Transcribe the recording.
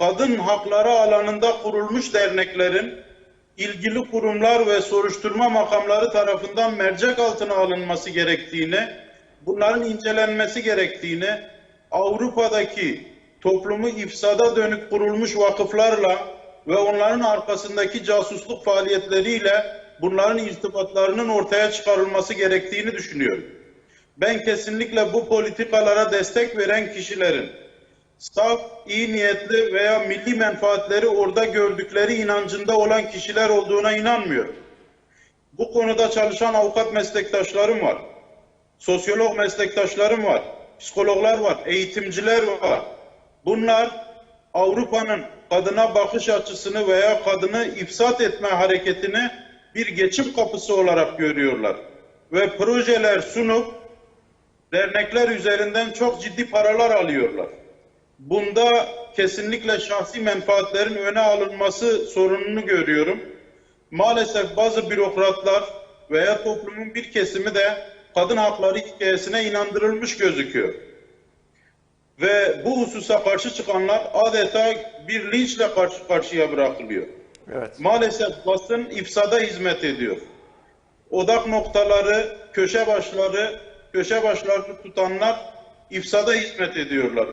kadın hakları alanında kurulmuş derneklerin ilgili kurumlar ve soruşturma makamları tarafından mercek altına alınması gerektiğini, bunların incelenmesi gerektiğini, Avrupa'daki toplumu ifsada dönük kurulmuş vakıflarla ve onların arkasındaki casusluk faaliyetleriyle bunların irtibatlarının ortaya çıkarılması gerektiğini düşünüyorum. Ben kesinlikle bu politikalara destek veren kişilerin saf, iyi niyetli veya milli menfaatleri orada gördükleri inancında olan kişiler olduğuna inanmıyorum. Bu konuda çalışan avukat meslektaşlarım var. Sosyolog meslektaşlarım var. Psikologlar var, eğitimciler var. Bunlar Avrupa'nın kadına bakış açısını veya kadını ifsat etme hareketini bir geçim kapısı olarak görüyorlar. Ve projeler sunup dernekler üzerinden çok ciddi paralar alıyorlar. Bunda kesinlikle şahsi menfaatlerin öne alınması sorununu görüyorum. Maalesef bazı bürokratlar veya toplumun bir kesimi de kadın hakları hikayesine inandırılmış gözüküyor. Ve bu hususa karşı çıkanlar adeta bir linçle karşı karşıya bırakılıyor. Evet. Maalesef basın ifsada hizmet ediyor. Odak noktaları, köşe başları, köşe başlarını tutanlar ifsada hizmet ediyorlar.